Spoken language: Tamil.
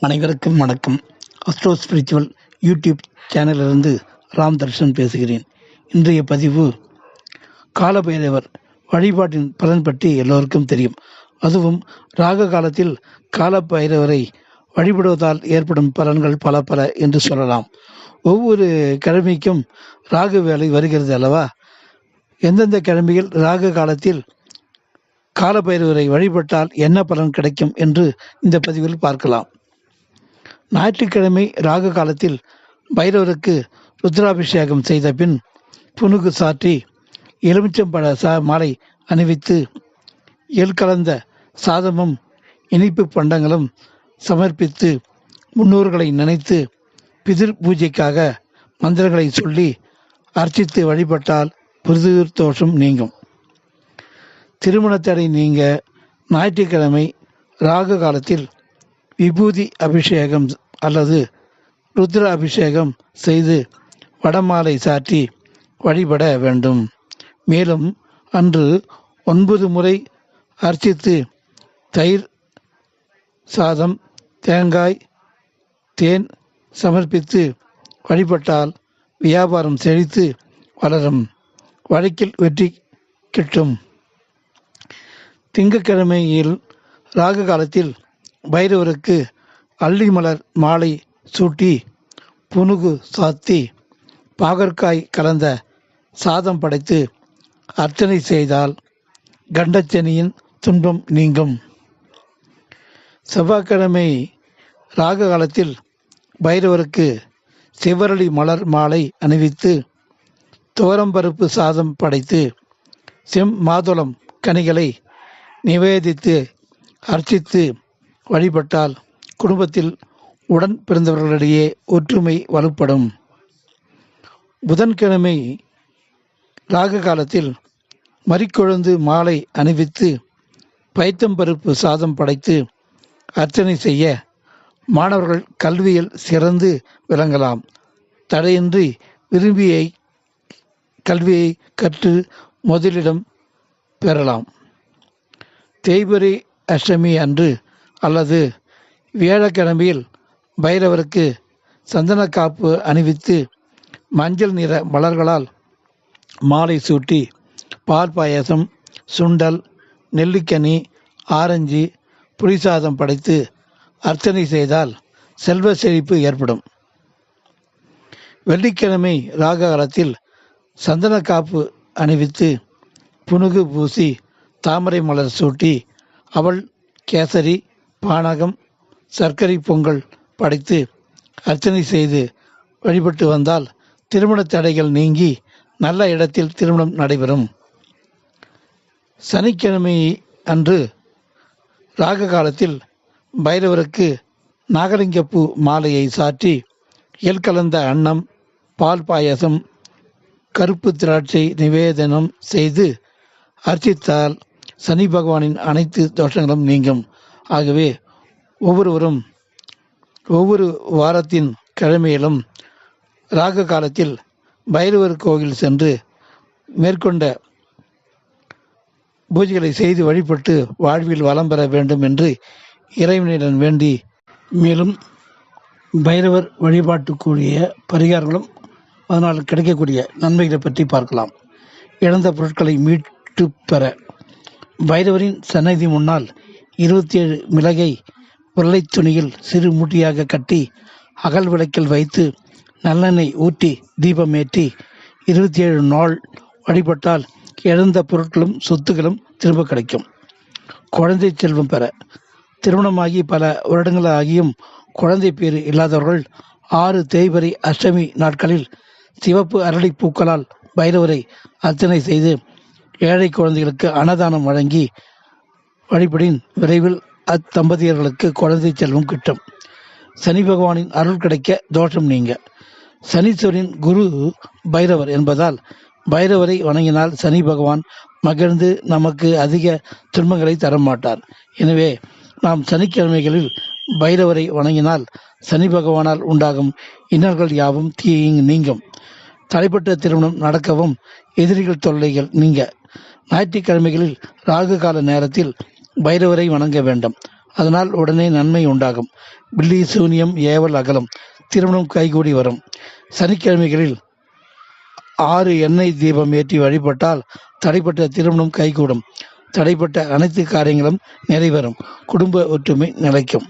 அனைவருக்கும் வணக்கம். அஸ்ட்ரோ ஸ்பிரிச்சுவல் யூடியூப் சேனலிலிருந்து ராம் தர்ஷன் பேசுகிறேன். இன்றைய பதிவு காலபைரவர் வழிபாட்டின் பலன் பற்றி எல்லோருக்கும் தெரியும். அதுவும் ராக காலத்தில் காலபைரவரை வழிபடுவதால் ஏற்படும் பலன்கள் பல பல என்று சொல்லலாம். ஒவ்வொரு கிழமைக்கும் ராகு வேலை வருகிறது அல்லவா? எந்தெந்த கிழமையில் ராக காலத்தில் காலபைரவரை வழிபட்டால் என்ன பலன் கிடைக்கும் என்று இந்த பதிவில் பார்க்கலாம். ஞாயிற்றுக்கிழமை ராகு காலத்தில் பைரவருக்கு ருத்ராபிஷேகம் செய்த பின் புனுகு சாற்றி எலுமிச்சம்பழ சா மாலை அணிவித்து எல் கலந்த சாதமும் இனிப்பு பண்டங்களும் சமர்ப்பித்து முன்னோர்களை நினைத்து பிதிர் பூஜைக்காக மந்திரங்களை சொல்லி அர்ச்சித்து வழிபட்டால் புரிதூர் தோஷம் நீங்கும். திருமண தடை நீங்க ஞாயிற்றுக்கிழமை ராகு காலத்தில் விபூதி அபிஷேகம் அல்லது ருத்ர அபிஷேகம் செய்து வடமாலை சாற்றி வழிபட வேண்டும். மேலும் அன்று ஒன்பது முறை அர்ச்சித்து தயிர் சாதம் தேங்காய் தேன் சமர்ப்பித்து வழிபட்டால் வியாபாரம் செழித்து வளரும். வழக்கில் வெற்றி கிட்டும். திங்கட்கிழமையில் ராகு காலத்தில் பைரவருக்கு அல்லி மலர் மாலை சூட்டி புனுகு சாத்தி பாகற்காய் கலந்த சாதம் படைத்து அர்ச்சனை செய்தால் கண்டச்சனியின் துன்பம் நீங்கும். செவ்வாய்க்கிழமை ராகு காலத்தில் பைரவருக்கு சிவரளி மலர் மாலை அணிவித்து துவரம்பருப்பு சாதம் படைத்து செம் மாதுளம் கனிகளை நிவேதித்து அர்ச்சித்து வழிபட்டால் குடும்பத்தில் உடன் பிறந்தவர்களிடையே ஒற்றுமை வலுப்படும். புதன்கிழமை ராக காலத்தில் மறிக்கொழுந்து மாலை அணிவித்து பைத்தம்பருப்பு சாதம் படைத்து அர்ச்சனை செய்ய மாணவர்கள் கல்வியில் சிறந்து விளங்கலாம். தடையின்றி விரும்பியை கல்வியை கற்று முதலிடம் பெறலாம். தேய்பிரை அஷ்டமி அன்று அல்லது வியாழக்கிழமையில் பைரவருக்கு சந்தன காப்பு அணிவித்து மஞ்சள் நிற மலர்களால் மாலை சூட்டி பால் பாயசம் சுண்டல் நெல்லிக்கனி ஆரஞ்சு புளிசாதம் படைத்து அர்ச்சனை செய்தால் செல்வ செழிப்பு ஏற்படும். வெள்ளிக்கிழமை ராக காலத்தில் சந்தன காப்பு அணிவித்து புனுகு பூசி தாமரை மலர் சூட்டி அவள் கேசரி பானகம் சர்க்கரை பொங்கல் படைத்து அர்ச்சனை செய்து வழிபட்டு வந்தால் திருமண தடைகள் நீங்கி நல்ல இடத்தில் திருமணம் நடைபெறும். சனிக்கிழமை அன்று ராக காலத்தில் பைரவருக்கு நாகலிங்கப்பூ மாலையை சாற்றி எல் கலந்த அன்னம் பால் பாயசம் கருப்பு திராட்சை நிவேதனம் செய்து அர்ச்சித்தால் சனி பகவானின் அனைத்து தோஷங்களும் நீங்கும். ஆகவே ஒவ்வொருவரும் ஒவ்வொரு வாரத்தின் கிழமையிலும் ராக காலத்தில் பைரவர் கோவில் சென்று மேற்கொண்ட பூஜைகளை செய்து வழிபட்டு வாழ்வில் வளம் பெற வேண்டும் என்று இறைவனிடம் வேண்டி மேலும் பைரவர் வழிபாட்டுக்குரிய பரிகாரங்களும் அதனால் கிடைக்கக்கூடிய நன்மைகளை பற்றி பார்க்கலாம். இழந்த பொருட்களை மீட்டு பெற பைரவரின் சன்னதி முன்னால் இருபத்தி ஏழு மிளகை உருளை துணியில் சிறு மூட்டியாக கட்டி அகல் விளக்கில் வைத்து நல்லெண்ணெய் ஊற்றி தீபம் ஏற்றி இருபத்தி ஏழு நாள் வழிபட்டால் இழந்த பொருட்களும் சொத்துக்களும் திரும்ப கிடைக்கும். குழந்தை செல்வம் பெற. திருமணமாகி பல வருடங்கள் ஆகியும் குழந்தை பேறு இல்லாதவர்கள் ஆறு தேய்பரி அஷ்டமி நாட்களில் சிவப்பு அரளி பூக்களால் பைரவரை அர்ச்சனை செய்து ஏழை குழந்தைகளுக்கு அன்னதானம் வழங்கி வழிபடின் விரைவில் அத்தம்பதியர்களுக்கு குழந்தை செல்வம் கிட்டும். சனி பகவானின் அருள் கிடைக்க தோஷம் நீங்க. சனீஸ்வரின் குரு பைரவர் என்பதால் பைரவரை வணங்கினால் சனி பகவான் மகிழ்ந்து நமக்கு அதிக துன்பங்களை தரமாட்டார். எனவே நாம் சனிக்கிழமைகளில் பைரவரை வணங்கினால் சனி பகவானால் உண்டாகும் இன்னல்கள் யாவும் தீயிங் நீங்கும். தடைப்பட்ட திருமணம் நடக்கவும் எதிரிகள் தொல்லைகள் நீங்க. ஞாயிற்றுக்கிழமைகளில் ராகு கால நேரத்தில் பைரவரை வணங்க வேண்டும். அதனால் உடனே நன்மை உண்டாகும். பில்லி சூனியம் ஏவல் அகலம் திருமணம் கைகூடி வரும். சனிக்கிழமைகளில் ஆறு எண்ணெய் தீபம் ஏற்றி வழிபட்டால் தடைப்பட்ட திருமணம் கைகூடும். தடைப்பட்ட அனைத்து காரியங்களும் நிறைவேறும். குடும்ப ஒற்றுமை நிலைக்கும்.